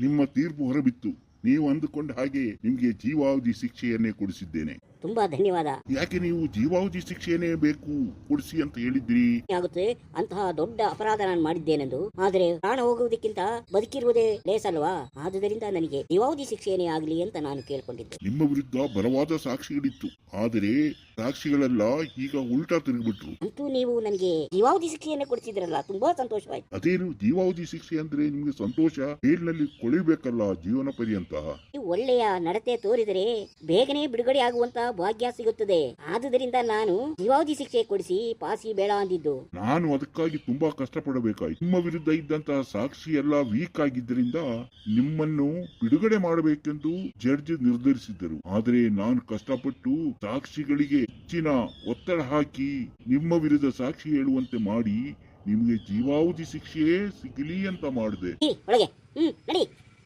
ನಿಮ್ಮ ತೀರ್ಪು ಹೊರಬಿತ್ತು. ನೀವು ಅಂದುಕೊಂಡ ಹಾಗೆ ನಿಮಗೆ ಜೀವಾವಧಿ ಶಿಕ್ಷೆಯನ್ನೇ ಕೊಡಿಸಿದ್ದೇನೆ. ತುಂಬಾ ಧನ್ಯವಾದ. ಯಾಕೆ ನೀವು ಜೀವಾವಧಿ ಶಿಕ್ಷೆಯನ್ನೇ ಬೇಕು ಕೊಡಿಸಿ ಅಂತ ಹೇಳಿದ್ರಿ? ಆಗುತ್ತೆ ಅಂತಹ ದೊಡ್ಡ ಅಪರಾಧ ನಾನು ಮಾಡಿದ್ದೇನೆಂದು. ಆದರೆ ಪ್ರಾಣ ಹೋಗುವುದಕ್ಕಿಂತ ಬದುಕಿರುವುದೇ ಲೇಸಲ್ವಾ ಆದುದರಿಂದ ನನಗೆ ಜೀವಾವಧಿ ಶಿಕ್ಷೆಯೇ ಆಗಲಿ ಅಂತ ನಾನು ಕೇಳ್ಕೊಂಡಿದ್ದೆ. ನಿಮ್ಮ ವಿರುದ್ಧ ಬಲವಾದ ಸಾಕ್ಷಿಗಳಿತ್ತು ಆದರೆ ಸಾಕ್ಷಿಗಳೆಲ್ಲ ಈಗ ಉಲ್ಟಾ ತಿರುಗಿಬಿಟ್ರು ಅಂತೂ ನೀವು ನನಗೆ ಜೀವಾವಧಿ ಶಿಕ್ಷೆಯನ್ನೇ ಕೊಡಿಸಿದ್ರಲ್ಲ ತುಂಬಾ ಸಂತೋಷವಾಯ್ತು. ಅದೇನು ಜೀವಾವಧಿ ಶಿಕ್ಷೆ ಅಂದ್ರೆ ನಿಮ್ಗೆ ಸಂತೋಷ ಜೈಲಿನಲ್ಲಿ ಕೊಳಿಬೇಕಲ್ಲ ಜೀವನ ಪರ್ಯಂತ. ನೀವು ಒಳ್ಳೆಯ ನಡತೆ ತೋರಿದರೆ ಬೇಗನೆ ಬಿಡುಗಡೆ ಆಗುವಂತ ಭಾಗ್ಯ ಸಿಗುತ್ತದೆ. ಆದುದರಿಂದ ನಾನು ಜೀವಾವಧಿ ಶಿಕ್ಷೆ ಕೊಡಿಸಿ ಪಾಸಿ ಬೇಡ ಅಂದಿದ್ದು. ನಾನು ಅದಕ್ಕಾಗಿ ತುಂಬಾ ಕಷ್ಟಪಡಬೇಕಾಯ್ತು. ನಿಮ್ಮ ವಿರುದ್ಧ ಇದ್ದಂತಹ ಸಾಕ್ಷಿ ಎಲ್ಲ ವೀಕ್ ಆಗಿದ್ದರಿಂದ ನಿಮ್ಮನ್ನು ಬಿಡುಗಡೆ ಮಾಡಬೇಕೆಂದು ಜಡ್ಜ್ ನಿರ್ಧರಿಸಿದ್ದರು. ಆದರೆ ನಾನು ಕಷ್ಟಪಟ್ಟು ಸಾಕ್ಷಿಗಳಿಗೆ ಹೆಚ್ಚಿನ ಒತ್ತಡ ಹಾಕಿ ನಿಮ್ಮ ವಿರುದ್ಧ ಸಾಕ್ಷಿ ಹೇಳುವಂತೆ ಮಾಡಿ ನಿಮಗೆ ಜೀವಾವಧಿ ಶಿಕ್ಷೆಯೇ ಸಿಗಲಿ ಅಂತ ಮಾಡಿದೆ.